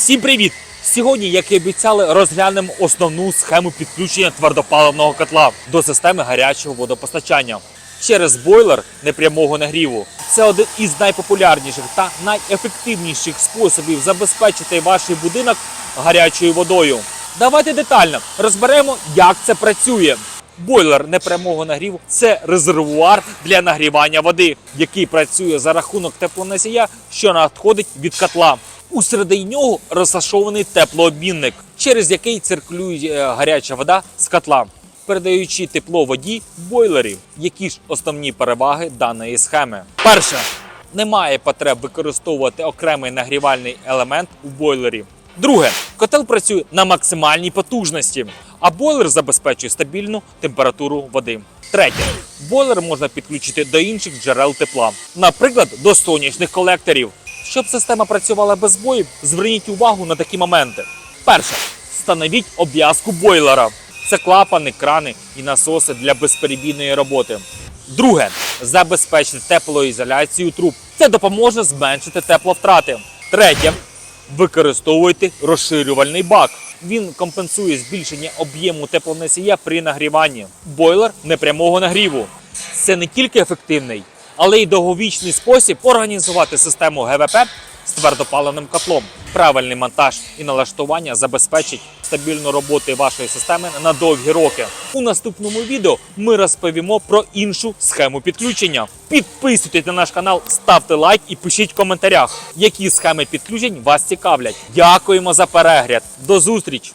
Всім привіт! Сьогодні, як і обіцяли, розглянемо основну схему підключення твердопаливного котла до системи гарячого водопостачання через бойлер непрямого нагріву. Це один із найпопулярніших та найефективніших способів забезпечити ваш будинок гарячою водою. Давайте детально розберемо, як це працює. Бойлер непрямого нагріву це резервуар для нагрівання води, який працює за рахунок теплоносія, що надходить від котла. У середині нього розташований теплообмінник, через який циркулює е, гаряча вода з котла, передаючи тепло воді в бойлері. Які ж основні переваги даної схеми? Перше, немає потреб використовувати окремий нагрівальний елемент у бойлері. Друге, котел працює на максимальній потужності, а бойлер забезпечує стабільну температуру води. Третє, бойлер можна підключити до інших джерел тепла, наприклад, до сонячних колекторів. Щоб система працювала без збоїв, зверніть увагу на такі моменти. Перше, встановіть обв'язку бойлера. Це клапани, крани і насоси для безперебійної роботи. Друге, забезпечте теплоізоляцію труб. Це допоможе зменшити тепловтрати. Третє, використовуйте розширювальний бак. Він компенсує збільшення об'єму теплоносія при нагріванні. Бойлер непрямого нагріву. Це не тільки ефективний, але й довговічний спосіб організувати систему ГВП з твердопаливним котлом. Правильний монтаж і налаштування забезпечить стабільну роботу вашої системи на довгі роки. У наступному відео ми розповімо про іншу схему підключення. Підписуйтесь на наш канал, ставте лайк і пишіть в коментарях, які схеми підключень вас цікавлять. Дякуємо за перегляд. До зустрічі!